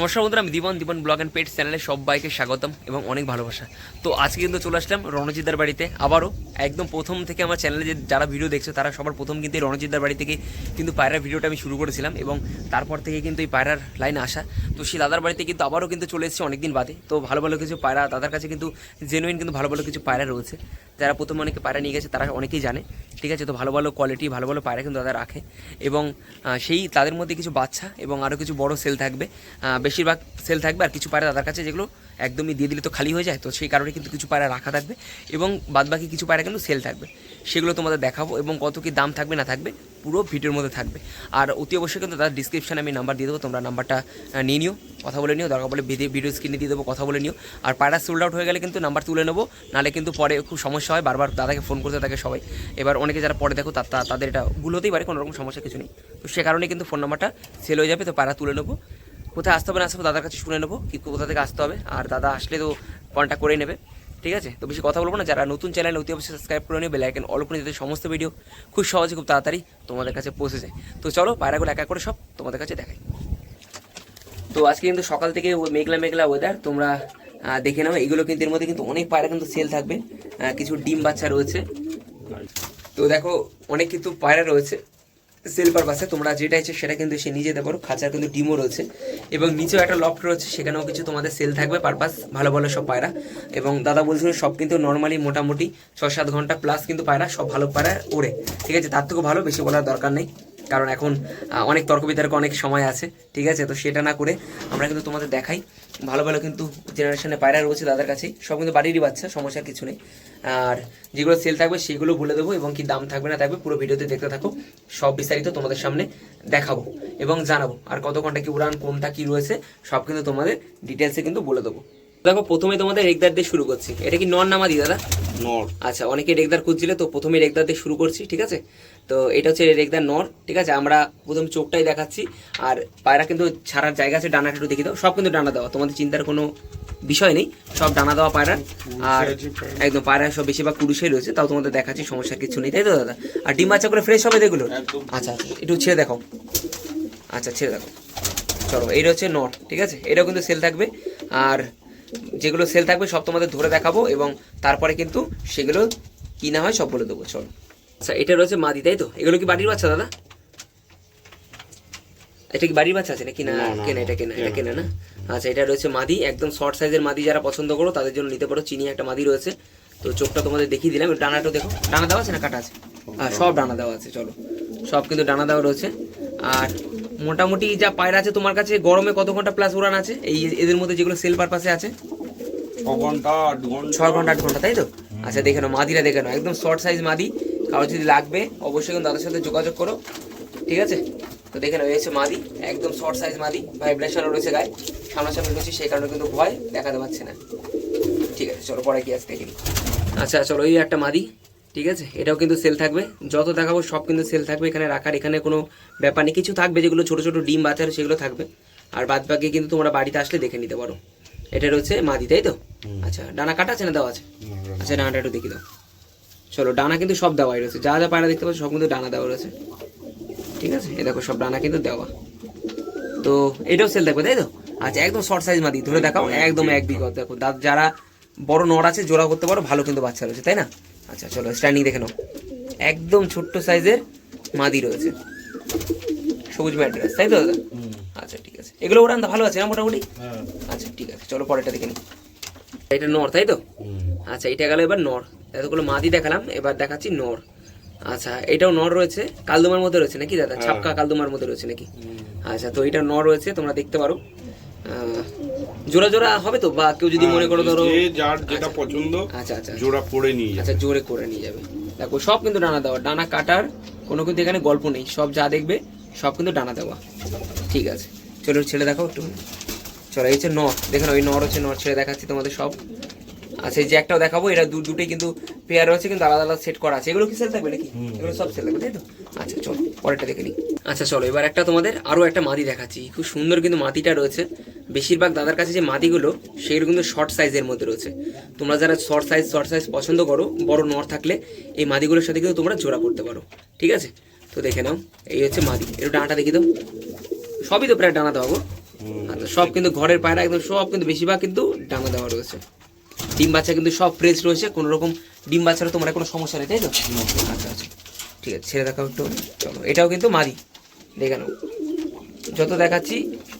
নমস্কার বন্ধুরা, আমি Dipan Dipan blog and pet চ্যানেলে সবাইকে স্বাগতম এবং অনেক ভালোবাসা। তো আজকে কিন্তু চলে আসলাম রণজিৎদার বাড়িতে। আবারও একদম প্রথম থেকে আমার চ্যানেলে যে যারা ভিডিও দেখছ, তারা সবার প্রথম কিন্তু এই রণজিৎদার বাড়ি থেকে কিন্তু পায়রার ভিডিওটা আমি শুরু করেছিলাম এবং তারপর থেকে কিন্তু এই পায়রার লাইনে আসা। তো সেই দাদার বাড়িতে কিন্তু আবারও কিন্তু চলে এসেছে অনেকদিন বাদে। তো ভালো ভালো কিছু পায়রা, দাদার কাছে কিন্তু জেনুইন কিন্তু ভালো ভালো কিছু পায়রা রয়েছে। যারা প্রথম অনেকে পায়রা নিয়ে গেছে, তারা অনেকেই জানে। ঠিক আছে, তো ভালো ভালো কোয়ালিটি ভালো ভালো পায়রা কিন্তু দাদা রাখে। এবং সেই তাদের মধ্যে কিছু বাচ্চা এবং আরও কিছু বড় সেল থাকবে। বেশিরভাগ সেল থাকবে আর কিছু পায়রা দাদার কাছে যেগুলো একদমই দিয়ে দিলে তো খালি হয়ে যায়। তো সেই কারণে কিন্তু কিছু পায়রা রাখা থাকবে এবং বাদবাকি কিছু পায়রা কিন্তু সেল থাকবে। সেগুলো তোমাদের দেখাবো এবং কত কি দাম থাকবে না থাকবে পুরো ভিডিওর মধ্যে থাকবে। আর অতি অবশ্যই কিন্তু তার ডিসক্রিপশানে আমি নাম্বার দিয়ে দেবো, তোমরা নাম্বারটা নিয়ে নিও, কথা বলে নিও, দরকার বলে ভিডিও স্ক্রিনে দিয়ে দেবো, কথা বলে নিও। আর পায়রা সোল্ড আউট হয়ে গেলে কিন্তু নাম্বার তুলে নেব, নাহলে কিন্তু পরে খুব সমস্যা হয়, বারবার দাদাকে ফোন করতে থাকে সবাই। এবার অনেকে যারা পরে দেখো তাদের এটা ভুল হতেই পারে, কোনো রকম সমস্যা কিছু নেই। তো সে কারণে কিন্তু ফোন নাম্বারটা সেল হয়ে যাবে, তো পায়রা তুলে নেব। কোথায় আসতে হবে না আসতে হবে দাদার কাছে শুনে নেব কি কোথা থেকে আসতে হবে। আর দাদা আসলে তো কন্ট্যাক্ট করেই নেবে, ঠিক আছে? তো বেশি কথা বলব না, যারা নতুন চ্যানেল অতি অবশ্যই সাবস্ক্রাইব করে নিও বেলাইকেন অল করে যাতে সমস্ত ভিডিও খুব সহজে, খুব তাড়াতাড়ি তোমাদের কাছে পৌঁছে যায়। তো চলো পায়রাগুলো একা করে সব তোমাদের কাছে দেখাই। তো আজকে কিন্তু সকাল থেকে মেঘলা মেঘলা ওয়েদার তোমরা দেখে নাও, এগুলো কিন্তু এর মধ্যে কিন্তু অনেক পায়রা কিন্তু সেল থাকবে। কিছু ডিম বাচ্চা রয়েছে। তো দেখো, অনেক কিন্তু পায়রা রয়েছে। সেল পারপাসে তোমরা যেটা ইচ্ছে সেটা কিন্তু সে নিজে যেতে পারো। খাঁচার কিন্তু ডিমও রয়েছে। এবং নিচেও একটা লফট রয়েছে, সেখানেও কিছু তোমাদের সেল থাকবে পারপাস ভালো ভালো সব পায়রা। এবং দাদা বলছিল সব কিন্তু নর্মালি মোটামুটি ছ সাত ঘণ্টা প্লাস কিন্তু পায়রা, সব ভালো পায়রা ওড়ে। ঠিক আছে, তার থেকেও ভালো, বেশি বলার দরকার নেই। কারণ এখন অনেক তর্ক বিতর্ক অনেক সময় আছে ঠিক আছে? তো সেটা না করে আমরা কিন্তু তোমাদের দেখাই। ভালো ভালো কিন্তু জেনারেশনে পায়রা রয়েছে দাদার কাছেই। সব কিন্তু বাড়িরই বাচ্চা সমস্যার কিছু নেই। আর যেগুলো সেল থাকবে সেগুলো বলে দেবো এবং কি দাম থাকবে না থাকবে পুরো ভিডিওতে দেখতে থাকো। সব বিস্তারিত তোমাদের সামনে দেখাবো এবং জানাব। আর কত ঘণ্টা কি উড়ান কোনটা কি রয়েছে সব কিন্তু তোমাদের ডিটেলসে কিন্তু বলে দেবো। দেখো প্রথমে তোমাদের রেগদার দিয়ে শুরু করছি। এটা কি নন নামাদি দাদা? নর। আচ্ছা অনেকে রেগদার খুঁজছিলে তো প্রথমে রেগদার দিয়ে শুরু করছি ঠিক আছে? তো এটা হচ্ছে রেগদার নর ঠিক আছে? আমরা প্রথম চোখটাই দেখাচ্ছি আর পায়রা কিন্তু ছাড়ার জায়গা আছে ডানাটা একটু দেখে দাও। সব কিন্তু ডানা দেওয়া তোমাদের চিন্তার কোনো বিষয় নেই সব ডানা দেওয়া পায়রা। আর একদম পায়রা সব বেশিরভাগ পুরুষই রয়েছে তাও তোমাদের দেখাচ্ছি সমস্যা কিছু নেই তাই তো দাদা? আর ডিম বাচ্চা করে ফ্রেশ হবে একদম। আচ্ছা আচ্ছা একটু ছেড়ে দেখো। আচ্ছা ছেড়ে দেখো। চলো এইটা হচ্ছে নট ঠিক আছে? এটাও কিন্তু সেল থাকবে আর যেগুলো সেল থাকবে সব তোমাদের ধরে দেখাবো এবং তারপরে কিন্তু সেগুলো কিনা হয় সব বলে দেবো চলো। আচ্ছা এটা রয়েছে মাদি তাই তো? এগুলো কি বাড়ির বাচ্চা দাদা? এটা কি বাড়ির বাচ্চা আছে নাকি? না কেনা এটা কেনা এটা কেনা। না। আচ্ছা এটা রয়েছে মাদি একদম শর্ট সাইজের মাদি যারা পছন্দ করো তাদের জন্য নিতে পারো। চিনি একটা মাদি রয়েছে। তো চোখটা তোমাদের দেখিয়ে দিলাম ডানাটা দেখো। ডানা দেওয়া আছে না কাটা আছে? আর সব ডানা দেওয়া আছে চলো। সব কিন্তু ডানা দেওয়া রয়েছে। আর মোটামুটি যা পায়রা আছে তোমার কাছে গরমে কত ঘণ্টা প্লাস উড়ান আছে? এই এদের মধ্যে যেগুলো সেল পারপাসে আছে? ছ ঘণ্টা আট ঘণ্টা। ছ ঘণ্টা আট ঘণ্টা তাই তো? আচ্ছা দেখে নাও মাদিরা দেখে নাও একদম শর্ট সাইজ মাদি। কারও যদি লাগবে অবশ্যই কিন্তু দাদার সাথে যোগাযোগ করো। ঠিক আছে? তো দেখে এই হচ্ছে মাদি একদম শর্ট সাইজ মাদি ভাইব্রেশনও রয়েছে গায়ে। সামনাসামনি রয়েছে সেই কারণে কিন্তু ভয় দেখাতে পারছে না। ঠিক আছে চলো পরে কি আছে দেখে। আচ্ছা চলো এই একটা মাদি। ঠিক আছে? এটাও কিন্তু সেল থাকবে। যত দেখাবো সব কিন্তু সেল থাকবে এখানে। রাখার এখানে কোনো ব্যাপার নেই। কিছু থাকবে যেগুলো ছোট ছোট ডিম বাচ্চার সেগুলো থাকবে। আর বাদ বাকি কিন্তু তোমরা বাড়িতে আসলে দেখে নিতে পারো। এটা রয়েছে মাদি তাই তো? আচ্ছা ডানা কাটা আছে না দেওয়া আছে? আচ্ছা ডানাটা একটু দেখি দাও। চলো ডানা কিন্তু সব দেওয়াই রয়েছে। যা যা পায়রা দেখতে পাচ্ছ সব কিন্তু ডানা দেওয়া রয়েছে। ঠিক আছে? এই দেখো সব ডানা কিন্তু দেওয়া। তো এটাও সেল দেখবে তাই তো? আচ্ছা একদম শর্ট সাইজ মাদি ধরে দেখাও। একদম এক বিঘা দেখো। যারা বড় নড় আছে জোড়া করতে পারো ভালো কিন্তু বাচ্চা রয়েছে তাই না? আচ্ছা চলো স্ট্যান্ডিং দেখে নাও। একদম ছোট্ট সাইজের মাদি রয়েছে। সবুজ ম্যাড্রাস তাই তো দাদা? আচ্ছা ঠিক আছে। এগুলো ওরা ভালো আছে না মোটামুটি? হ্যাঁ। আচ্ছা ঠিক আছে। চলো পরেরটা দেখে নিই। এটা নর তাই তো? আচ্ছা এটা গেল এবার নর। এতগুলো মাদি দেখালাম এবার দেখাচ্ছি নর। আচ্ছা এটাও নর রয়েছে কালদুমার মধ্যে রয়েছে নাকি দাদা? ছাপকা কালদুমার মধ্যে রয়েছে নাকি? আচ্ছা তো এটা নর রয়েছে তোমরা দেখতে পারো। জোড়া জোড়া হবে তো? বা কেউ যদি মনে করো ধরো যার যেটা পছন্দ আচ্ছা আচ্ছা। জোড়া পড়ে নিয়ে আচ্ছা জোরে করে নিয়ে যাবে। দেখো সব কিন্তু ডানা দেওয়া। ডানা কাটার কোনো কিন্তু এখানে গল্প নেই। সব যা দেখবে সব কিন্তু ডানা দেওয়া। ঠিক আছে। চলো ছেড়ে দেখো একটু চলো এই হচ্ছে নর। দেখেন ওই নর হচ্ছে নর। ছেড়ে দেখাচ্ছি তোমাদের সব। আচ্ছা এই যে একটাও দেখাবো এটা দু দুটোই কিন্তু পেয়ার রয়েছে কিন্তু আলাদা আলাদা সেট করা আছে। এগুলো কি সেল থাকবে নাকি? এগুলো সব সেল থাকবে তাই তো? আচ্ছা চলো পরেরটা দেখে নিই। আচ্ছা চলো এবার একটা তোমাদের আরও একটা মাদি দেখাচ্ছি। খুব সুন্দর কিন্তু মাদিটা রয়েছে। বেশিরভাগ দাদার কাছে যে মাদিগুলো সেগুলো কিন্তু শর্ট সাইজের মধ্যে রয়েছে। তোমরা যারা শর্ট সাইজ শর্ট সাইজ পছন্দ করো বড় নর থাকলে এই মাদিগুলোর সাথে কিন্তু তোমরা জোড়া করতে পারো। ঠিক আছে? তো দেখে নাও এই হচ্ছে মাদি। একটু ডানাটা দেখি দাও। সবই তো প্রায় ডানা দেওয়া গো। আচ্ছা সব কিন্তু ঘরের পায়রা একদম সব কিন্তু বেশিরভাগ কিন্তু ডানা দেওয়া রয়েছে। ডিম বাচ্চা কিন্তু সব ফ্রেশ রয়েছে কোনো রকম ডিম বাচ্চারও তোমার কোনো সমস্যা নেই তাই তো? আচ্ছা আচ্ছা। ঠিক আছে ছেড়ে দেখাও একটু। চলো এটাও কিন্তু মাদি। দেখে নাও। যত দেখাচ্ছি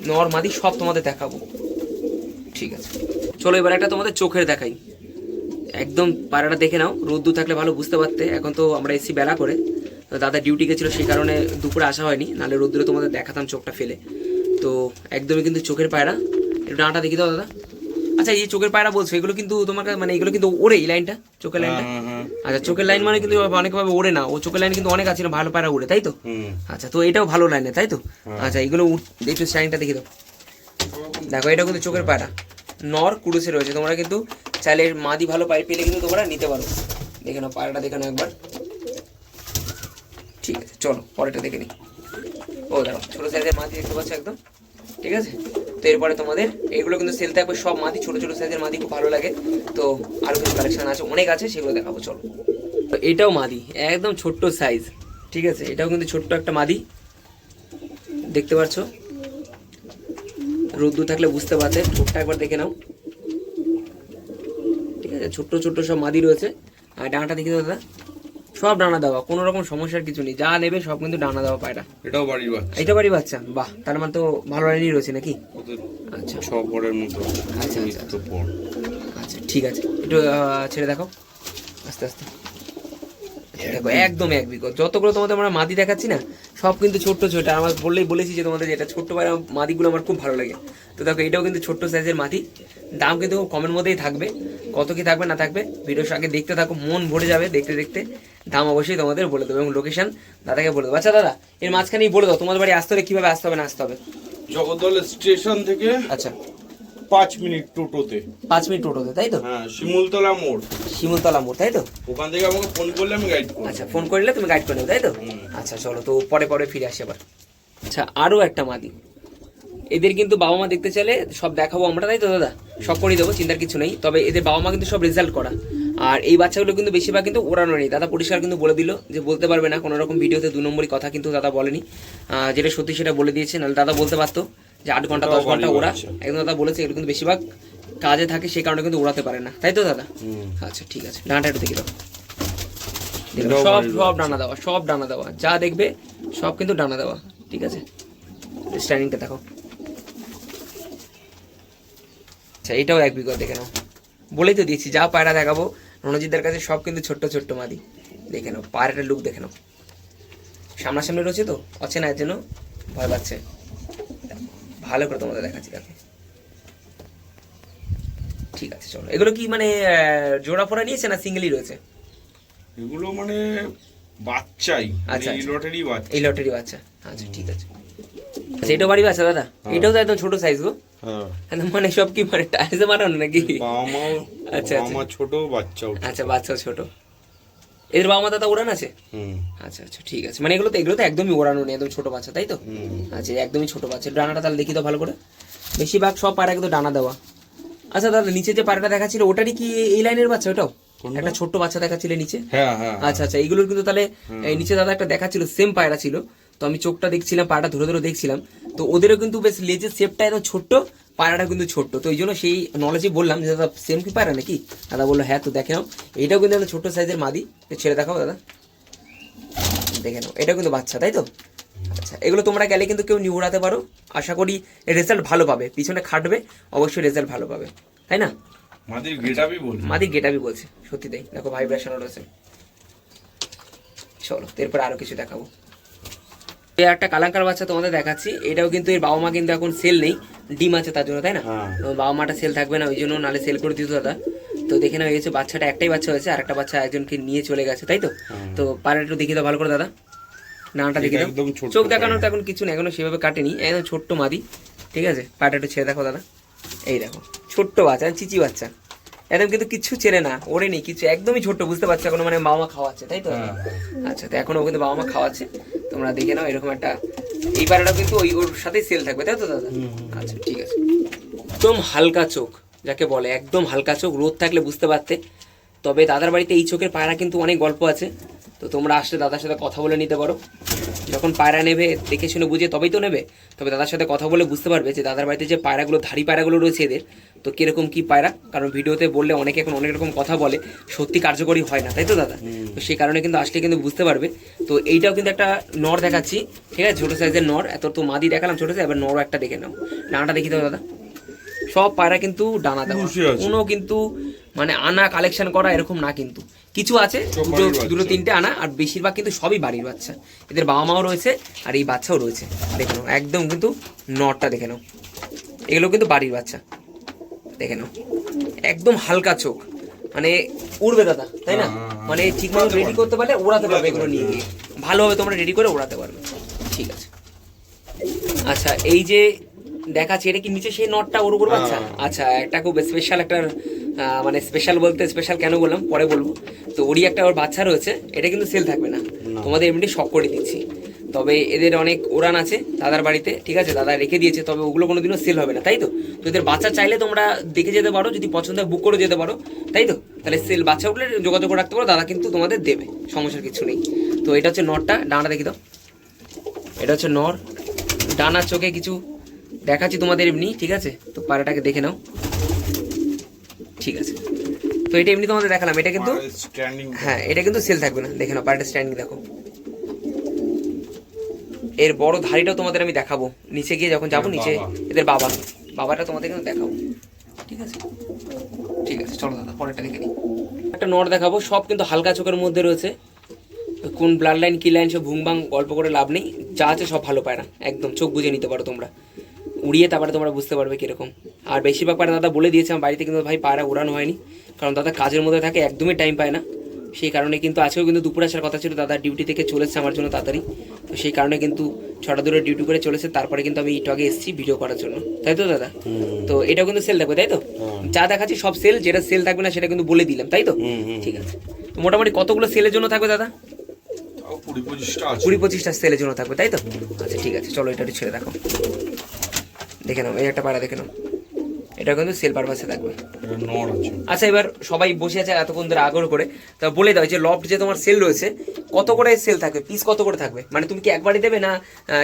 নর মাদি সব তোমাদের দেখাবো। ঠিক আছে। চলো এবার একটা তোমাদের চোখের দেখাই। একদম পায়রাটা দেখে নাও রোদ্দু থাকলে ভালো বুঝতে পারতে। এখন তো আমরা এসি বেলা করে। তো দাদা ডিউটি গেছিল সেই কারণে দুপুরে আসা হয়নি। নাহলে রোদ্দুরে তোমাদের দেখাতাম চোখটা ফেলে। তো একদমই কিন্তু চোখের পায়রা। একটু ডাঁটা দেখি দাও দাদা। আচ্ছা এই চোখের পায়রা বলছো এগুলো কিন্তু তোমার কাছে মানে এগুলো কিন্তু ওড়ে এই লাইনটা চোখের লাইনটা? হ্যাঁ, হ্যাঁ। আচ্ছা চোখের লাইন মানে কিন্তু অনেকভাবে ওড়ে না ও চোখের লাইন কিন্তু অনেক আছে ভালো পায়রা উড়ে তাই তো? আচ্ছা তো এটাও ভালো লাইনে তাই তো? আচ্ছা এগুলো একটু শাইনটা দেখি দাও। দেখো এটা কিন্তু চোখের পায়রা। নর কুরুসে রয়েছে তোমরা কিন্তু চাইলে মাদি ভালো পাই পেলে কিন্তু তোমরা নিতে পারো। দেখে নাও পায়রাটা দেখে নাও একবার। ঠিক আছে চলো পরেরটা দেখে নিই ও দেখো ছোটো সাইজের মাদি দেখতে পাচ্ছ একদম? ঠিক আছে? তো এরপরে তোমাদের, এগুলো কিন্তু সেল থাকবে সব মাদি, ছোটো ছোটো সাইজের মাদি খুব ভালো লাগে। তো আরও কিছু কালেকশন আছে, অনেক আছে, সেগুলো দেখাবো, চলো। তো এটাও মাদি, একদম ছোট্ট সাইজ ঠিক আছে? এটাও কিন্তু ছোট্ট একটা মাদি। দেখতে পাচ্ছ? রোদ্দু থাকলে বুঝতে পারছে ঠোঁটটা একবার দেখে নাও। ঠিক আছে? ছোট্ট ছোট্ট সব মাদি রয়েছে। আর ডানাটা দেখে দাদা। সব ডানা দেওয়া কোনো রকম সমস্যার কিছু নেই। যা নেবে সব কিন্তু ডানা দেওয়া পায়রা। এটাও বাড়ির বাচ্চা। এটা বাড়ি বাচ্চা? বাহ তার মানে তো ভালো লাইনই রয়েছে নাকি? আচ্ছা। ছ পরের মতো। আচ্ছা, আচ্ছা। ঠিক আছে। একটু ছেড়ে দেখো। আস্তে আস্তে। দেখো একদম এক বিঘত যতগুলো তোমাদের আমরা মাদি দেখাচ্ছি না সব কিন্তু ছোট্ট ছোট। আমার বললেই বলেছি যে তোমাদের যেটা ছোট্ট পায়রা মাদিগুলো আমার খুব ভালো লাগে। তো দেখো এটাও কিন্তু ছোট্ট সাইজের মাদি। দাম কিন্তু খুব কমের মধ্যেই থাকবে। কত কি থাকবে না থাকবে ভিডিওর আগে দেখতে থাকো মন ভরে যাবে দেখতে দেখতে। দাম অবশ্যই তোমাদের বলে দেবো এবং লোকেশন দাদাকে বলে দেবো। আচ্ছা দাদা এর মাঝখানেই বলে দাও তোমাদের বাড়ি আসতে হলে কীভাবে আসতে হবে না আসতে হবে? জগদ্দল স্টেশন থেকে আচ্ছা। পাঁচ মিনিট টোটোতে। পাঁচ মিনিট টোটোতে তাই তো? হ্যাঁ শিমুলতলা মোড়। শিমুলতলা মোড় তাই তো? ওখান থেকে আমাকে ফোন করলে আমি গাইড করব। আচ্ছা ফোন করলে তুমি গাইড করে নেবে তাই তো? আচ্ছা চলো তো পরে পরে ফিরে আসি আবার। আচ্ছা আরও একটা মাদি। এদের কিন্তু বাবা মা দেখতে চাইলে সব দেখাবো আমরা তাই তো দাদা? সব করে দেবো চিন্তার কিছু নেই। তবে এদের বাবা মা কিন্তু সব রেজাল্ট করা। আর এই বাচ্চাগুলো কিন্তু বেশিরভাগ কিন্তু ওড়ানো নেই দাদা পরিষ্কার কিন্তু বলে দিল যে বলতে পারবে না কোনো রকম ভিডিওতে দু নম্বরই কথা কিন্তু দাদা বলেনি। যেটা সত্যি সেটা বলে দিয়েছে নাহলে দাদা বলতে পারতো যে আট ঘণ্টা দশ ঘণ্টা ওরা একদম দাদা বলেছে এগুলো কিন্তু বেশিরভাগ কাজে থাকে সেই কারণে কিন্তু ওড়াতে পারে না। তাই তো দাদা? আচ্ছা ঠিক আছে। ডানাটা একটু দেখে দাও। সব সব ডানা দেওয়া সব ডানা দেওয়া। যা দেখবে সব কিন্তু ডানা দেওয়া ঠিক আছে? স্ট্যান্ডিংটা দেখো। আচ্ছা এটাও এক বিঘত দেখে নাও। বলেই তো দিয়েছি যা পায়রা দেখাবো রণজিৎদের কাছে সব কিন্তু ছোট্ট ছোট্ট মাদি। দেখে নাও পায়রাটার লুক দেখে নাও। সামনাসামনি রয়েছে তো? অচেনা এর জন্য ভয় পাচ্ছে। ভালো করে তোমাদের দেখাচ্ছি দেখো। ঠিক আছে চলো। এগুলো কি মানে জোড়া ফোড়া নিয়েছে না সিঙ্গেলই রয়েছে? এগুলো মানে বাচ্চাই আচ্ছা, এই আচ্ছা। লটারি বাচ্চা। এই লটারি বাচ্চা। আচ্ছা ঠিক আছে। বাড়ি বাচ্চা দাদা। এটাও তো একদম ছোট সাইজ গো। হ্যাঁ। মানে সব কি মানে নাকি? আচ্ছা, আচ্ছা। ছোট বাচ্চাও আচ্ছা বাচ্চা ছোট। এদের বাবা মা দাদা ওড়ান আছে? আচ্ছা আচ্ছা ঠিক আছে। মানে এগুলো তো এগুলো তো একদমই ওড়ানো নেই একদম ছোট বাচ্চা তাই তো? আচ্ছা একদমই ছোট বাচ্চা। ডানাটা তাহলে দেখি তো ভালো করে। বেশিরভাগ সব পায়রা কিন্তু ডানা দেওয়া। আচ্ছা দাদা নিচে যে পায়রাটা দেখাচ্ছিল ওটারই কি এই লাইনের বাচ্চা ওটাও? একটা ছোট্ট বাচ্চা দেখাচ্ছিল নিচে। হ্যাঁ হ্যাঁ আচ্ছা আচ্ছা এইগুলোর কিন্তু তাহলে নিচে দাদা একটা দেখাচ্ছিল সেম পায়রা ছিল। তো আমি চোখটা দেখছিলাম পায়রাটা ধরে ধরে দেখছিলাম। তো ওদেরও কিন্তু বেশ লেজের শেপটা একদম ছোট্ট পায়রাটা কিন্তু ছোট্ট। তো এই জন্য সেই নলেজে বললাম যে দাদা সেম কি পায়রা নাকি? দাদা বলল হ্যাঁ তো দেখে নাও। এইটাও কিন্তু একটা ছোট্ট সাইজের মাদি। তো ছেড়ে দেখাও দাদা। দেখে নাও। এটাও কিন্তু বাচ্চা তাই তো? আচ্ছা এগুলো তোমরা গেলে কিন্তু কেউ নিয়ে উড়াতে পারো। আশা করি রেজাল্ট ভালো পাবে। পিছনে খাটবে অবশ্যই রেজাল্ট ভালো পাবে। তাই না? মাদির গেটাবি বলি মাদির গেটাবি বলছে সত্যি তাই। দেখো ভাইব্রেশন রয়েছে চলো এরপর আরও কিছু দেখাবো। একটা কালাঙ্কার বাচ্চা তোমাদের দেখাচ্ছি। এটাও কিন্তু এর বাবা মা কিন্তু এখন সেল নেই। ডিম আছে তার জন্য তাই না? হ্যাঁ। বাবা মাটা সেল থাকবে না ওই জন্য নালে সেল করে দিত দাদা। তো দেখে না হয়েছে বাচ্চাটা একটাই বাচ্চা হয়েছে আর একটা বাচ্চা একজনকে নিয়ে চলে গেছে তাই তো? হ্যাঁ। তো পাড়া একটু দেখি দাও ভালো করে দাদা। নামটা দেখি দাও। চোখ দেখানোর তো এখন কিছু না এখনও সেভাবে কাটেনি। একদম ছোট্ট মাদি ঠিক আছে? পাটা একটু ছেড়ে দেখো দাদা। এই দেখো ছোট্ট বাচ্চা চিচি বাচ্চা। একদম কিন্তু কিছু চেনে না ওরে নেই কিছু একদমই ছোট্ট বুঝতে পারছ এখন মানে বাবা মা খাওয়াচ্ছে তাই তো? হ্যাঁ। আচ্ছা তো এখনও ও কিন্তু বাবা মা খাওয়াচ্ছে তোমরা দেখে নাও এরকম একটা এই পাড়াটা কিন্তু ওই ওর সাথেই সেল থাকবে তাই তো দাদা? আচ্ছা ঠিক আছে। একদম হালকা চোখ যাকে বলে একদম হালকা চোখ রোদ থাকলে বুঝতে পারতে তবে দাদার বাড়িতে এই চোখের পায়রা কিন্তু অনেক গল্প আছে। তো তোমরা আসলে দাদার সাথে কথা বলে নিতে পারো। যখন পায়রা নেবে দেখে শুনে বুঝে তবেই তো নেবে। তবে দাদার সাথে কথা বলে বুঝতে পারবে যে দাদার বাড়িতে যে পায়রাগুলো ধাড়ি পায়রাগুলো রয়েছে এদের তো কীরকম কি পায়রা? কারণ ভিডিওতে বললে অনেকে এখন অনেক রকম কথা বলে সত্যি কার্যকরী হয় না তাই তো দাদা? তো সেই কারণে কিন্তু আসলে কিন্তু বুঝতে পারবে। তো এইটাও কিন্তু একটা নর দেখাচ্ছি ঠিক আছে? ছোটো সাইজের নর এত তো মাদি দেখালাম ছোটো সাইজ এবার নরও একটা দেখে নাও। ডানাটা দেখি দাও দাদা। সব পায়রা কিন্তু ডানা দেওয়া। কোনো কিন্তু মানে আনা কালেকশন করা এরকম না কিন্তু। কিছু আছে দুটো দুটো তিনটে আনা আর বেশিরভাগ কিন্তু সবই বাড়ির বাচ্চা। এদের বাবা মাও রয়েছে আর এই বাচ্চাও রয়েছে। দেখে নাও একদম কিন্তু নটটা দেখে নাও। এগুলো কিন্তু বাড়ির বাচ্চা। দেখে নাও। একদম হালকা চোখ। মানে উড়বে দাদা তাই না? হ্যাঁ, হ্যাঁ, হ্যাঁ। মানে ঠিক মতো রেডি করতে পারলে ওড়াতে পারবে এগুলো নিয়ে গিয়ে। ভালোভাবে তোমরা রেডি করে ওড়াতে পারবে। ঠিক আছে। আচ্ছা এই যে দেখাচ্ছি এটা কি নিচে সেই নটটা ওর উপর বাচ্চা? হ্যাঁ। আচ্ছা একটা খুব স্পেশাল একটা মানে স্পেশাল বলতে স্পেশাল কেন বললাম? পরে বলব। তো ওরই একটা ওর বাচ্চা রয়েছে এটা কিন্তু সেল থাকবে না। তোমাদের এমনি শখ করে দিচ্ছি। তবে এদের অনেক উড়ান আছে দাদার বাড়িতে ঠিক আছে? দাদা রেখে দিয়েছে তবে ওগুলো কোনো দিনও সেল হবে না তাই তো? তো এদের বাচ্চা চাইলে তোমরা দেখে যেতে পারো যদি পছন্দ হয় বুক করে যেতে পারো তাই তো? তাহলে সেল বাচ্চা উঠলে যোগাযোগ করে রাখতে পারো দাদা কিন্তু তোমাদের দেবে সমস্যার কিছু নেই। তো এটা হচ্ছে নরটা ডানাটা দেখি দাও। এটা হচ্ছে নর। ডানার চোখে কিছু দেখাচ্ছি তোমাদের এমনি ঠিক আছে? তো পাড়াটাকে দেখে নাও। ঠিক আছে। তো এটা এমনি তোমাদের দেখালাম এটা কিন্তু হ্যাঁ এটা কিন্তু সেল থাকবে না দেখে নাও পাড়াটা স্ট্যান্ডিং দেখো। এর বড় ধাড়িটাও তোমাদের আমি দেখাবো। নিচে গিয়ে যখন যাব নিচে এদের বাবা বাবাটা তোমাদের কিন্তু দেখাবো। ঠিক আছে? ঠিক আছে চলো দাদা পরেরটা দেখে নিই। একটা নট দেখাবো সব কিন্তু হালকা চোখের মধ্যে রয়েছে। কোন ব্লাড লাইন কি লাইন সব ভুংবাং গল্প করে লাভ নেই। যা আছে সব ভালো পায় না একদম চোখ বুঝে নিতে পারো তোমরা। উড়িয়ে তারপরে তোমরা বুঝতে পারবে কীরকম। আর বেশিরভাগ পায়রা দাদা বলে দিয়েছে আমার বাড়িতে কিন্তু ভাই পায়রা উড়ানো হয়নি। কারণ দাদা কাজের মধ্যে থাকে একদমই টাইম পায় না। সেই কারণে কিন্তু আজকেও কিন্তু দুপুরে আসার কথা ছিল দাদা ডিউটি থেকে চলেছে আমার জন্য তাড়াতাড়ি। তো সেই কারণে কিন্তু ছটা দূরে ডিউটি করে চলেছে তারপরে কিন্তু আমি আগে এসেছি ভিডিও করার জন্য। তাই তো দাদা? তো এটাও কিন্তু সেল থাকবে তাই তো? যা দেখাচ্ছি সব সেল যেটা সেল থাকবে না সেটা কিন্তু বলে দিলাম তাই তো। ঠিক আছে। তো মোটামুটি কতগুলো সেলের জন্য থাকবে দাদা? কুড়ি পঁচিশটা কুড়ি পঁচিশটা সেলের জন্য থাকবে তাই তো? আচ্ছা ঠিক আছে চলো এটা একটু ছেড়ে দেখো। দেখে নাও এই একটা পায়রা দেখে নাও। এটা কিন্তু সেল পারপাসে থাকবে। আচ্ছা এবার সবাই বসে আছে এতক্ষণ ধরে আগ্রহ করে। তা বলে দাও যে লফট যে তোমার সেল রয়েছে কত করে সেল থাকবে? পিস কত করে থাকবে? মানে তুমি কি একবারই দেবে না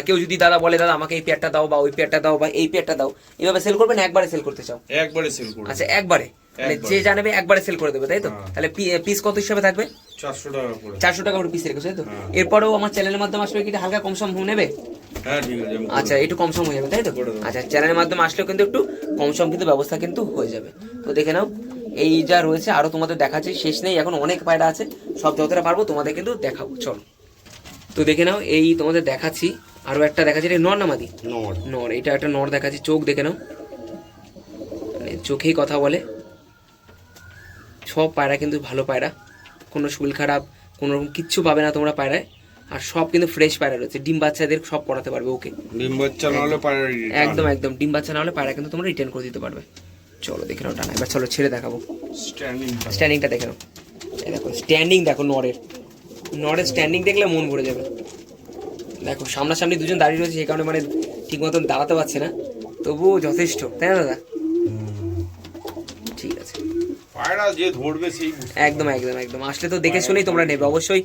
কেউ যদি দাদা বলে দাদা আমাকে এই পেয়ারটা দাও বা ওই পেয়ারটা দাও বা এই পেয়ারটা দাও। এভাবে সেল করবে না একবারে সেল করতে চাও? একবারে সেল করব। আচ্ছা একবারে। মানে। যে জানাবে একবারে সেল করে দেবে তাই তো? হ্যাঁ। তাহলে পিস কত হিসাবে থাকবে? চারশো টাকা করে। চারশো টাকা করে পিস রেখেছো তাই তো? হ্যাঁ। এরপরেও আমার চ্যানেলের মাধ্যমে আসলে কি হালকা কম সম নেবে? হ্যাঁ আচ্ছা একটু কম সম হয়ে যাবে তাই তো? আচ্ছা চ্যানেলের মাধ্যমে আসলেও কিন্তু একটু কম সম কিন্তু ব্যবস্থা কিন্তু হয়ে যাবে। তো দেখে নাও এই যা রয়েছে আরও তোমাদের দেখাচ্ছি শেষ নেই এখন অনেক পায়রা আছে সব যতটা পারব তোমাদের কিন্তু দেখাবো চলো। তো দেখে নাও এই তোমাদের দেখাচ্ছি আরও একটা দেখাচ্ছি এটা নর নামাদি নড় নর এটা একটা নর দেখাচ্ছি চোখ দেখে নাও। মানে চোখেই কথা বলে। সব পায়রা কিন্তু ভালো পায়রা। কোনো শুল খারাপ কোনো রকম কিচ্ছু পাবে না তোমরা পায়রায়। আর সব কিন্তু ফ্রেশ পায়রা রয়েছে। ডিম বাচ্চাদের সব পড়াতে পারবে ওকে। ডিম বাচ্চা নাহলে পায়রা একদম একদম। ডিম বাচ্চা না হলে পায়রা কিন্তু তোমরা রিটার্ন করে দিতে পারবে। চলো দেখে নাও টানা এবার চলো ছেড়ে দেখাবো। স্ট্যান্ডিং স্ট্যান্ডিংটা দেখে নাও। এই দেখো স্ট্যান্ডিং দেখো নরের নরের স্ট্যান্ডিং দেখলে মন ভরে যাবে। দেখো সামনাসামনি দুজন দাঁড়িয়ে রয়েছে সেই কারণে মানে ঠিক মতন দাঁড়াতে পারছে না। তবুও যথেষ্ট তাই না দাদা? ঠিক আছে। পায়রা যে ধরবে সেই একদম একদম একদম। আসলে তো দেখে শুনেই তোমরা নেবে। অবশ্যই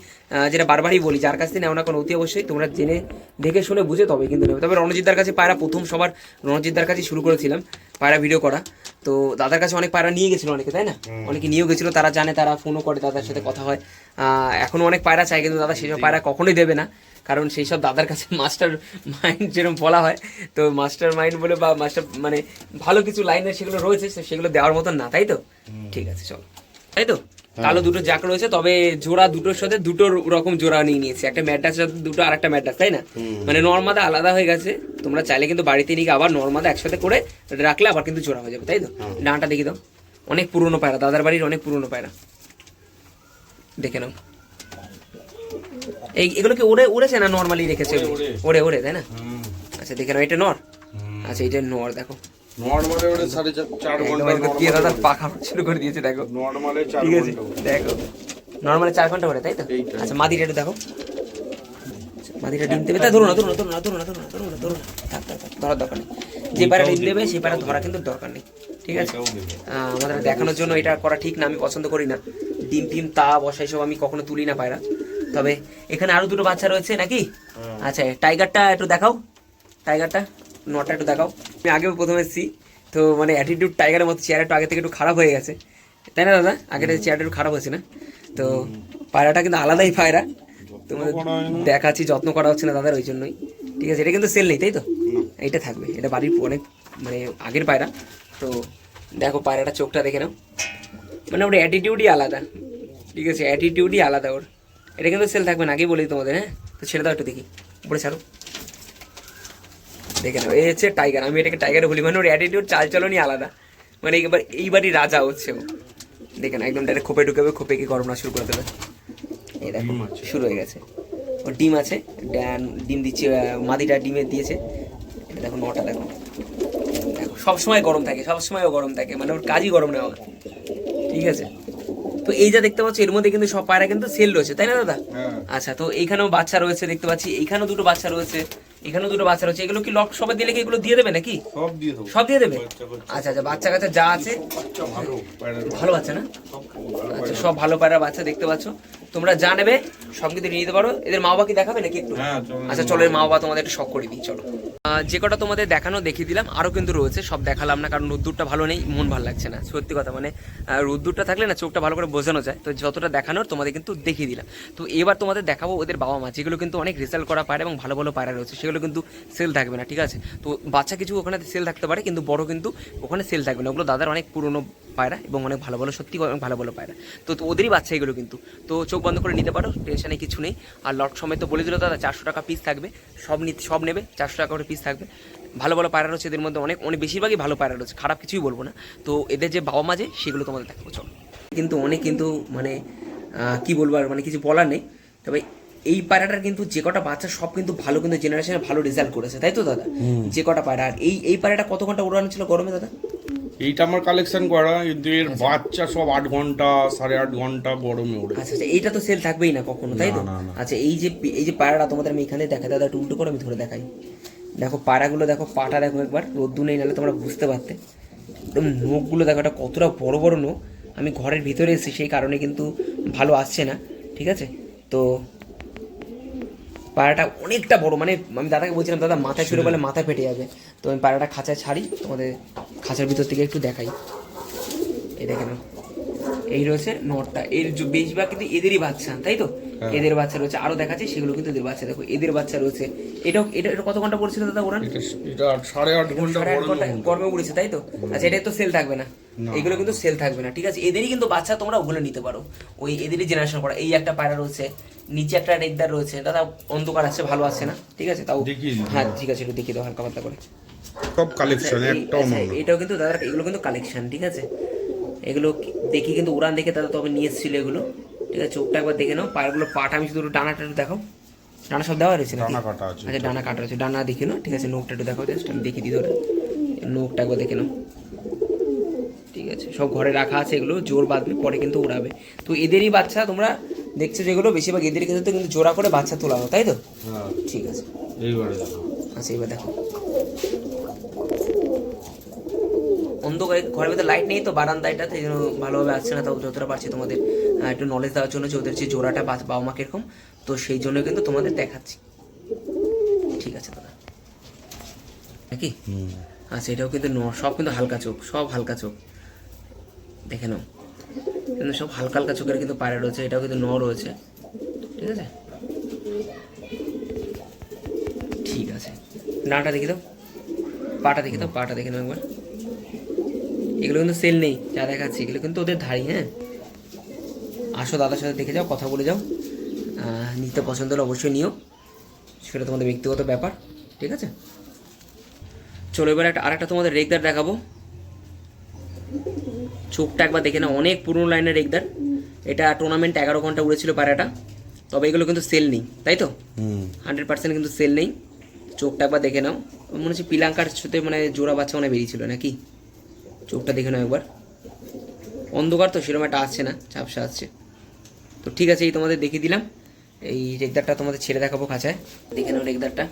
যেটা বারবারই বলি যার কাছ থেকে নেও না কোনো অতি অবশ্যই তোমরা জেনে দেখে শুনে বুঝে তবে কিন্তু নেবে। তবে রণজিৎদার কাছে পায়রা প্রথম সবার রণজিৎদার কাছে শুরু করেছিলাম পায়রা ভিডিও করা। তো দাদার কাছে অনেক পায়রা নিয়ে গেছিল অনেকে তাই না? অনেকে নিয়েও গেছিল তারা জানে তারা ফোনও করে দাদার সাথে কথা হয়। আহ, এখনও অনেক পায়রা চাই কিন্তু দাদা সেসব পায়রা কখনোই দেবে না। কারণ সেই সব দাদার কাছে মাস্টার মাইন্ড যেরকম বলা হয় তো মাস্টার মাইন্ড বলে বা মাস্টার মানে ভালো কিছু লাইনে সেগুলো রয়েছে সেগুলো দেওয়ার মতন না তাই তো? ঠিক আছে চলো। তাই তো? কালো দুটো জ্যাক রয়েছে তবে জোড়া দুটোর সাথে দুটো রকম জোড়া নিয়ে নিয়েছি একটা ম্যাডাস দুটো আর একটা ম্যাডাস তাই না? মানে নর্মাদা আলাদা হয়ে গেছে তোমরা চাইলে কিন্তু বাড়িতে নিয়ে আবার নর্মাদা একসাথে করে রাখলে আবার কিন্তু জোড়া হয়ে যাবে তাই তো? ডাঁটা দেখি দাও। অনেক পুরনো পায়রা দাদার বাড়ির অনেক পুরনো পায়রা। দেখে নাও। এই এগুলো কি উড়ে উড়েছে না নর্মালি রেখেছে? ওড়ে, ওড়ে। ওড়ে ওড়ে তাই না? আচ্ছা দেখে নাও এটা নর। আচ্ছা এটা নর দেখো। নর্মালে ওটা সাড়ে চার চার ঘণ্টা দিয়ে দাদা পাখা শুরু করে দিয়েছে দেখো। নর্মালে চার ঘণ্টা। দেখো। নর্মালি চার ঘণ্টা করে তাই তো? আচ্ছা মাদিটা একটু দেখো। মাদিটা ডিম দেবে। তা ধরো না ধরো না ধরো না ধরো না ধরো না ধরো না ধরো না। থাক থাক থাক ধরার দরকার নেই। যে পারে ডিম দেবে সেই পারে ধরা কিন্তু দরকার নেই। ঠিক আছে? আমাদের দেখানোর জন্য এটা করা ঠিক না আমি পছন্দ করি না। ডিম টিম তা বসা সব আমি কখনো তুলি না পায়রা। তবে এখানে আরও দুটো বাচ্চা রয়েছে নাকি? আচ্ছা টাইগারটা একটু দেখাও। টাইগারটা নটা একটু দেখাও। আমি আগেও প্রথমে এসেছি তো মানে অ্যাটিটিউড টাইগারের মতো চেয়ার একটু আগে থেকে একটু খারাপ হয়ে গেছে। তাই না দাদা? আগের চেয়ারটা একটু খারাপ হয়েছে না? তো পায়রাটা কিন্তু আলাদাই পায়রা। তোমাদের হয়। দেখাচ্ছি যত্ন করা হচ্ছে না দাদার ওই জন্যই। ঠিক আছে এটা কিন্তু সেল নেই তাই তো? এইটা থাকবে এটা বাড়ির অনেক মানে আগের পায়রা। তো দেখো পায়রাটা চোখটা দেখে নাও। মানে ওর অ্যাটিটিউডই আলাদা। ঠিক আছে অ্যাটিটিউডই আলাদা ওর। এটা কিন্তু সেল থাকবে না আগেই বলি তোমাদের হ্যাঁ? তো ছেড়ে দাও একটু দেখি উপরে ছাড়ো। দেখে নাও এই হচ্ছে টাইগার আমি এটাকে টাইগারে বলি মানে ওর অ্যাটিটিউড চাল চলনই আলাদা। মানে এবার এইবারই রাজা হচ্ছে ও। দেখে না একদম ডাইরেক্ট খোপে ঢুকাবে খোপে কি গরম না শুরু করে দেবে। এই দেখো শুরু হয়ে গেছে। ওর ডিম আছে ড্যান- ডিম দিচ্ছে মাদিটা ডিমে দিয়েছে। এটা দেখো নটা দেখো। দেখো সবসময় গরম থাকে সবসময় ও গরম থাকে মানে ওর কাজই গরম নেওয়া ঠিক আছে? তো এই যা দেখতে পাচ্ছ এর মধ্যে কিন্তু সব পায়রা কিন্তু সেল রয়েছে তাই না দাদা? হ্যাঁ। আচ্ছা তো এইখানেও বাচ্চা রয়েছে দেখতে পাচ্ছি। এইখানেও দুটো বাচ্চা রয়েছে। এখানেও দুটো বাচ্চা রয়েছে। এগুলো কি লক সবাই দিলে কি এগুলো দিয়ে দেবে নাকি? সব দিয়ে দেবো। সব দিয়ে দেবে? আচ্ছা আচ্ছা বাচ্চা কাচ্চা যা আছে। ভালো বাচ্চা না? আচ্ছা সব ভালো পায়রা বাচ্চা দেখতে পাচ্ছ। তোমরা যা নেবে সব কিন্তু নিয়ে নিতে পারো। এদের মা বাবা কি দেখাবে নাকি একটু? হ্যাঁ আচ্ছা চলো এর মা বাবা তোমাদের একটু শখ করে দিই চলো। যে কটা তোমাদের দেখানো দেখিয়ে দিলাম। আরও কিন্তু রয়েছে সব দেখালাম না কারণ রোদ্দুরটা ভালো নেই মন ভালো লাগছে না সত্যি কথা। মানে রোদ্দুরটা থাকলে না চোখটা ভালো করে বোঝানো যায়। তো যতটা দেখানোর তোমাদের কিন্তু দেখিয়ে দিলাম। তো এবার তোমাদের দেখাবো ওদের বাবা মা যেগুলো কিন্তু অনেক রেজাল্ট করা পায়রা এবং ভালো ভালো পায়রা রয়েছে। সেগুলো কিন্তু সেল থাকবে না, ঠিক আছে? তো বাচ্চা কিছু ওখানে সেল থাকতে পারে, কিন্তু বড় কিন্তু ওখানে সেল থাকবে না। ওগুলো দাদার অনেক পুরনো পায়রা এবং অনেক ভালো ভালো, সত্যি অনেক ভালো ভালো পায়রা। তো ওদেরই বাচ্চা এগুলো কিন্তু। তো চোখ বন্ধ করে নিতে পারো টেনশনে কিছু নেই। আর লট সময় তো বলে দিল দাদা, চারশো টাকা পিস থাকবে। সব নিতে সব নেবে, চারশো টাকা করে পিস থাকবে। ভালো ভালো পায়রা রয়েছে এদের মধ্যে অনেক অনেক বেশিরভাগই ভালো পায়রা রয়েছে, খারাপ কিছুই বলব না। তো এদের যে বাবা মা যে, সেগুলো তোমাদের দেখাবো, চলো। কিন্তু অনেক কিন্তু মানে কি বলব আর মানে কিছু বলার নেই। তবে এই পায়রাটার কিন্তু যে কটা বাচ্চা সব কিন্তু ভালো কিন্তু জেনারেশনে ভালো রেজাল্ট করেছে তাই তো দাদা? যে কটা পায়রা। আর এই এই পায়রাটা কত ঘণ্টা উড়ানো ছিল গরমে দাদা? এইটা আমার কালেকশন করা এদের বাচ্চা সব আট ঘণ্টা সাড়ে আট ঘণ্টা গরমে ওড়ে আচ্ছা আচ্ছা এইটা তো সেল থাকবেই না কখনো তাই তো। আচ্ছা এই যে এই যে পায়রাটা তোমাদের আমি এখানে দেখা দাদা একটু উল্টো করে আমি ধরে দেখাই। দেখো পায়রাগুলো দেখো পাটা দেখো একবার রোদ্দু নেই নাহলে তোমরা বুঝতে পারতে। একদম নোখগুলো দেখো এটা কতটা বড় বড় নোখ। আমি ঘরের ভিতরে এসেছি সেই কারণে কিন্তু ভালো আসছে না ঠিক আছে? তো পায়রাটা অনেকটা বড় মানে আমি দাদাকে বলছিলাম দাদা মাথায় ছুড়ে বলে মাথা ফেটে যাবে। তো আমি পায়রাটা খাঁচায় ছাড়ি তোমাদের খাঁচার ভিতর থেকে একটু দেখাই। এই দেখে নাও। এই রয়েছে নটটা এর বেশিরভাগ কিন্তু এদেরই বাচ্চা তাই তো। এদের বাচ্চা রয়েছে। আরও দেখাচ্ছে সেগুলো কিন্তু এদের বাচ্চা। দেখো এদের বাচ্চা রয়েছে। এটা এটা কত ঘণ্টা পড়ছিল দাদা ওরা? এটা সাড়ে আট ঘণ্টা গরমে। উড়েছে তাই তো? আচ্ছা এটা তো সেল থাকবে না। এগুলো কিন্তু সেল থাকবে না ঠিক আছে? এদেরই কিন্তু বাচ্চা তোমরা ওগুলো নিতে পারো। ওই এদেরই জেনারেশন করা। এই একটা পায়রা রয়েছে নিচে একটা রেগদার রয়েছে। দাদা অন্ধকার আছে ভালো আছে না? ঠিক আছে তাও হ্যাঁ ঠিক আছে একটু দেখিয়ে দাও হালকা পাতলা করে। সব কালেকশন এই- একটাও আচ্ছা, এটাও কিন্তু দাদা এগুলো কিন্তু কালেকশন ঠিক আছে? এগুলো দেখি কিন্তু উড়ান দেখে দাদা তবে নিয়ে এসেছিল এগুলো। ঠিক আছে চোখটা একবার দেখে নাও। পায়েরগুলো পাটা আমি শুধু ডানাটা একটু দেখাও। ডানা সব দেওয়া রয়েছে? টানা কাটা আছে আচ্ছা ডানা কাটা আছে। ডানা দেখে নাও ঠিক আছে নোকটা একটু দেখাও জাস্ট আমি দেখিয়ে দিই ধরে নোকটা একবার দেখে নাও। ঠিক আছে সব ঘরে রাখা আছে এগুলো জোর বাঁধবে পরে কিন্তু উড়াবে তো এদেরই বাচ্চা তোমরা দেখছ যেগুলো বেশিরভাগ এদের ক্ষেত্রে কিন্তু জোড়া করে বাচ্চা তোলা হয় তাই তো? হ্যাঁ। ঠিক আছে। এইবারে দেখো। আচ্ছা এবার দেখো। অন্ধকারে ঘরের ভিতরে লাইট নেই তো বারান্দাটা সেই জন্য ভালোভাবে আসছে না তাও যতটা পারছি তোমাদের একটু নলেজ দেওয়ার জন্য যে ওদের যে জোড়াটা বাবা মা কীরকম তো সেই জন্য কিন্তু তোমাদের দেখাচ্ছি। ঠিক আছে দাদা। নাকি? আচ্ছা এটাও কিন্তু ন- সব কিন্তু হালকা চোখ সব হালকা চোখ। দেখে নাও। কিন্তু সব হালকা হালকা চোখের কিন্তু পায়রা রয়েছে এটাও কিন্তু ন রয়েছে। ঠিক আছে? ঠিক আছে। ডানাটা দেখি দাও। পাটা দেখি দাও পাটা দেখে নাও একবার। এগুলো কিন্তু সেল নেই যা দেখাচ্ছি এগুলো কিন্তু ওদের ধারি হ্যাঁ? আসো দাদার সাথে দেখে যাও কথা বলে যাও। নিতে পছন্দ হলে অবশ্যই নিও। সেটা তোমাদের ব্যক্তিগত ব্যাপার ঠিক আছে? চলো এবার একটা আরেকটা তোমাদের রেগদার দেখাবো। চোখটা একবার দেখে না অনেক পুরনো লাইনের রেগদার। এটা টুর্নামেন্ট এগারো ঘণ্টা উড়েছিল পায়রাটা তবে এগুলো কিন্তু সেল নেই তাই তো? হান্ড্রেড পার্সেন্ট কিন্তু সেল নেই। চোখটা একবার দেখে নাও। মনে হচ্ছে পিলাঙ্কার সাথে মানে জোড়া বাচ্চা মানে বেরিয়েছিল নাকি? চোখটা দেখে নাও একবার। অন্ধকার তো সেরকম একটা আসছে না ঝাপসা আসছে। তো ঠিক আছে, এই তোমাদের দেখিয়ে দিলাম। এই রেগদারটা তোমাদের ছেড়ে দেখাবো খাঁচায়। দেখে নাও রেগদারটা।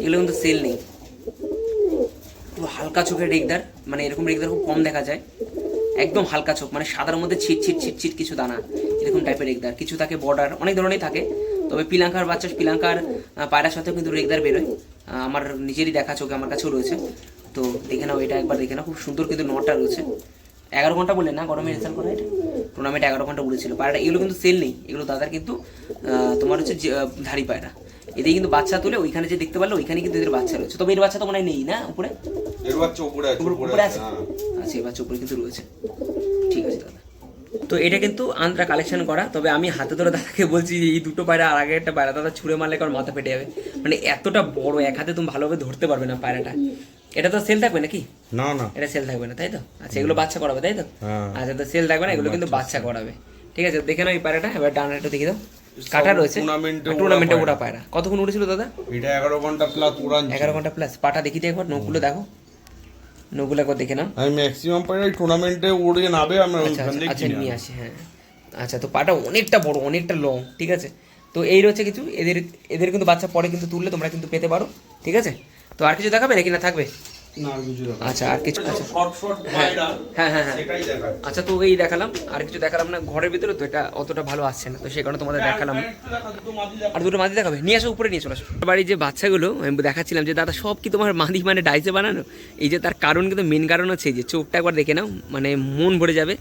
এগুলো কিন্তু সেল নেই। পুরো হালকা চোখের রেগদার মানে এরকম রেগদার খুব কম দেখা যায়। একদম হালকা চোখ মানে সাদার মধ্যে ছিট ছিট ছিট ছিট কিছু দানা, এরকম টাইপের রেগদার। কিছু থাকে বর্ডার অনেক ধরনেরই থাকে। তবে পিলাঙ্কার বাচ্চা, পিলাঙ্কার পায়রার সাথেও কিন্তু রেগদার বেরোয়। আমার নিজেরই দেখা চোখে, আমার কাছেও রয়েছে। তো দেখে নাও, এটা একবার দেখে নাও। খুব সুন্দর কিন্তু নটা রয়েছে। এগারো ঘণ্টা বললেন না, গরমে রেজাল্ট করা এটা? টুর্নামেন্ট এগারো ঘণ্টা উড়েছিল। পায়রা এগুলো কিন্তু সেল নেই। এগুলো দাদার কিন্তু তোমার হচ্ছে ধাড়ি পায়রা। এদের কিন্তু বাচ্চা তুলে ওইখানে যে দেখতে পারল ওইখানে কিন্তু এদের বাচ্চা রয়েছে। তবে এর বাচ্চা তো মনে হয় নেই না উপরে? এর বাচ্চা উপরে আছে উপরে আছে আচ্ছা এবার উপরে কিন্তু রয়েছে। ঠিক আছে দাদা। তো এটা কিন্তু আন্দ্রা কালেকশন করা। তবে আমি হাতে ধরে দাদাকে বলছি যে এই দুটো পায়রা আর আগে একটা পায়রা। দাদা ছুঁড়ে মারলে কারণ মাথা ফেটে যাবে। মানে এতটা বড় এক হাতে তুমি ভালোভাবে ধরতে পারবে না পায়রাটা। এটা তো সেল থাকবে নাকি? না না। এটা সেল থাকবে না তাই তো? আচ্ছা এগুলো বাচ্চা করাবে তাই তো? হ্যাঁ। আচ্ছা তো সেল থাকবে না এগুলো কিন্তু বাচ্চা করাবে। ঠিক আছে দেখে নাও এই পায়রাটা এবার দেখে দাও। কাটা রয়েছে। টুর্নামেন্টে পায়রা। ওরা পায়রা। কতক্ষণ উড়েছিল দাদা? এটা এগারো ঘণ্টা প্লাস উড়ান এগারো ঘণ্টা প্লাস পাটা দেখি দিয়ে একবার দেখো। একবার দেখে নাও। আমি ম্যাক্সিমাম পাই টুর্নামেন্টে উড়ে নাবে আমরা আচ্ছা আচ্ছা, আচ্ছা নিয়ে আসি হ্যাঁ। আচ্ছা তো পাটা অনেকটা বড় অনেকটা লং ঠিক আছে? তো এই রয়েছে কিছু এদের এদের কিন্তু বাচ্চা পরে কিন্তু তুললে তোমরা কিন্তু পেতে পারো ঠিক আছে? তো আর কিছু দেখাবে নাকি না থাকবে? আচ্ছা আর কিছু আচ্ছা। শর্ট শর্ট হ্যাঁ হ্যাঁ হ্যাঁ আচ্ছা তো এই দেখালাম আর কিছু দেখালাম না ঘরের ভিতরে তো এটা অতটা ভালো আসছে না তো সে কারণে তোমাদের দেখালাম। আর দুটো মাদি দেখাবে নিয়ে আসো উপরে নিয়ে চলে আসো। বাড়ির যে বাচ্চাগুলো আমি দেখাচ্ছিলাম যে দাদা সব কি তোমার মাদি মানে ডাইসে বানানো? এই যে তার কারণ কিন্তু মেন কারণ হচ্ছে যে চোখটা একবার দেখে নাও মানে মন ভরে যাবে।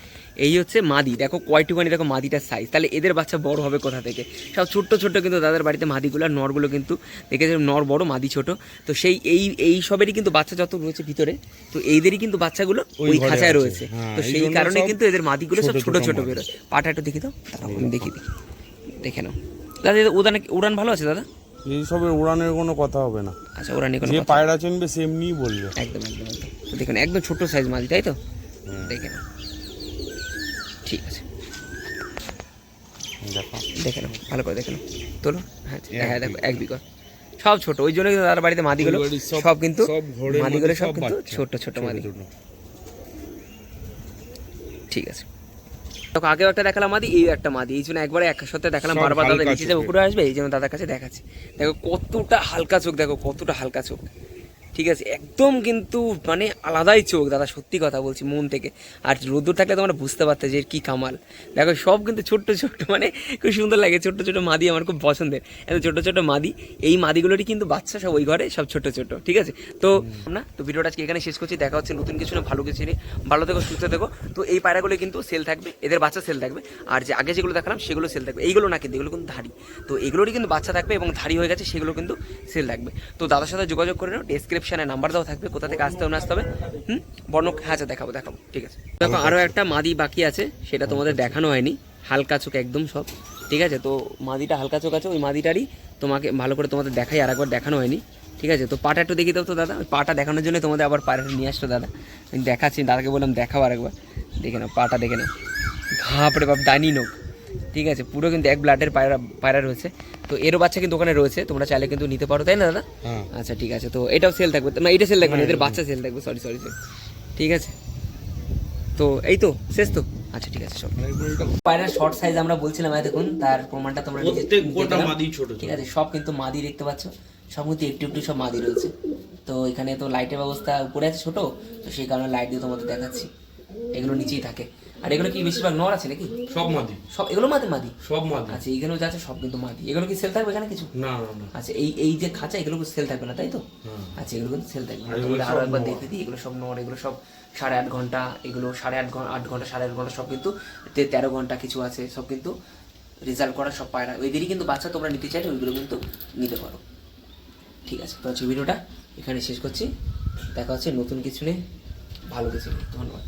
এই হচ্ছে মাদি। দেখো কয়টুখানি দেখো মাদিটার সাইজ তাহলে এদের বাচ্চা বড় হবে কোথা থেকে? সব ছোট্ট ছোট্ট কিন্তু দাদার বাড়িতে মাদিগুলো আর নরগুলো কিন্তু দেখেছে নর বড় মাদি ছোট। তো সেই এই এই সবেরই কিন্তু বাচ্চা যত রয়েছে ভিতরে তো এইদেরই কিন্তু বাচ্চাগুলো ওই খাঁচায় রয়েছে। হ্যাঁ, তো সেই কারণে কিন্তু এদের মাদিগুলো সব ছোট ছোট মাদি। বেরোয়। পাটা একটু দেখি দাঁড়াও, আমি দেখি দেখি। দেখে নাও। দাদা উড়ান উড়ান ভালো আছে দাদা? এই সবের উড়ানের কোনো কথা হবে না। আচ্ছা উড়ান কোনো যে পায়রা চিনবে সেমনিই বলবে। একদম একদম একদম। দেখুন একদম ছোট সাইজ মাছ তাই তো? দেখে নাও। ঠিক আছে। দেখো। দেখে নাও ভালো করে দেখে নাও। তোলো। হ্যাঁ হ্যাঁ দেখো এক বিকর সব ছোট ওই জন্য কিন্তু তার বাড়িতে মাদিগুলো ওই বাড়ির সব- কিন্তু ঘরের মাদিগুলো সব কিন্তু ছোট ছোট মাদি। ঠিক আছে। দেখো আগেও একটা দেখালাম মাদি এই একটা মাদি। এই জন্য একবারে এক সাথে দেখালাম বারবার দাদা নিচে যে উপরে আসবে এই জন্য দাদার কাছে দেখাচ্ছি। দেখো কতটা হালকা চোখ দেখো কতটা হালকা চোখ। ঠিক আছে একদম কিন্তু মানে আলাদাই চোখ দাদা সত্যি কথা বলছি মন থেকে। আর রোদ্দুর থাকলে তোমরা বুঝতে পারতে যে কি কামাল। দেখো সব কিন্তু ছোট্ট ছোট্ট মানে খুব সুন্দর লাগে। ছোট্ট ছোট মাদি আমার খুব পছন্দের। এত ছোট ছোট মাদি এই মাদিগুলোরই কিন্তু বাচ্চা সব ওই ঘরে সব ছোট ছোট ঠিক আছে? তো না তো ভিডিওটা আজকে এখানে শেষ করছি। দেখা হচ্ছে নতুন কিছু না ভালো কিছু নিয়ে। ভালো থেকো সুস্থ থেকো। তো এই পায়রাগুলো কিন্তু সেল থাকবে এদের বাচ্চা সেল থাকবে। আর যে আগে যেগুলো দেখালাম সেগুলো সেল থাকবে। এইগুলো না কিন্তু এগুলো কিন্তু ধাড়ি। তো এগুলোরই কিন্তু বাচ্চা থাকবে এবং ধাড়ি হয়ে গেছে সেগুলো কিন্তু সেল থাকবে। তো দাদার সাথে যোগাযোগ করে নাও ডেসক্রিপশনে নাম্বার দেওয়া থাকবে, কোথা থেকে আসতে না আসতে হবে। হুম? বর্ণ হ্যাঁ আচ্ছা দেখাবো দেখাবো। ঠিক আছে। দেখো আরও একটা মাদি বাকি আছে, সেটা তোমাদের দেখানো হয়নি। হালকা চোখ একদম সব। ঠিক আছে? তো মাদিটা হালকা চোখ আছে, ওই মাদিটারই তোমাকে ভালো করে তোমাদের দেখাই, আর একবার দেখানো হয়নি। ঠিক আছে? তো পাটা একটু দেখিয়ে দাও তো, দাদা। ওই পাটা দেখানোর জন্য তোমাদের আবার পায়রাটা নিয়ে আসতো দাদা। আমি দেখাচ্ছি, দাদাকে বললাম, দেখাও আর একবার দেখে নাও, পাটা দেখে নাও। ঘাপড়ে বাপ, ডাইনি নোক ঠিক আছে পুরো কিন্তু এক ব্লাডের পায়রা পায়রা রয়েছে। তো এরও বাচ্চা কিন্তু ওখানে রয়েছে তোমরা চাইলে কিন্তু নিতে পারো তাই না দাদা? হ্যাঁ। আচ্ছা ঠিক আছে তো এটাও সেল থাকবে। না এটা সেল থাকবে না এদের বাচ্চা সেল থাকবে সরি সরি সরি ঠিক আছে। তো এই তো শেষ তো? আচ্ছা ঠিক আছে চলো। পায়রার শর্ট সাইজ আমরা বলছিলাম এই দেখুন তার প্রমাণটা তোমরা ছোট। ঠিক আছে সব কিন্তু মাদি দেখতে পাচ্ছ সব কিন্তু একটু একটু সব মাদি রয়েছে। তো এখানে তো লাইটের ব্যবস্থা উপরে আছে ছোট তো সেই কারণে লাইট দিয়ে তোমাদের দেখাচ্ছি। এগুলো নিচেই থাকে। আর এগুলো কি বেশিরভাগ নর আছে নাকি? সব মাদি। সব এগুলো মাদি মাদি? সব মাদি। আচ্ছা এইখানেও যা আছে সব কিন্তু মাদি। এগুলো কি সেল থাকবে এখানে কিছু? না না আচ্ছা এই এই যে খাঁচা এগুলো সেল থাকবে না তাই তো? হ্যাঁ। আচ্ছা এগুলো কিন্তু সেল থাকবে না। আর একবার দেখে দিই এগুলো সব নর এগুলো সব সাড়ে আট ঘণ্টা এগুলো সাড়ে আট ঘণ্টা আট ঘণ্টা সাড়ে আট ঘণ্টা সব কিন্তু তেরো ঘণ্টা কিছু আছে সব কিন্তু রেজাল্ট করা সব পায়রা ওইদেরই কিন্তু বাচ্চা তোমরা নিতে চাইলে ওইগুলো কিন্তু নিতে পারো। ঠিক আছে তো হচ্ছে ভিডিওটা এখানে শেষ করছি। দেখা হচ্ছে নতুন কিছু নিয়ে। ভালো কিছু নিয়ে। ধন্যবাদ।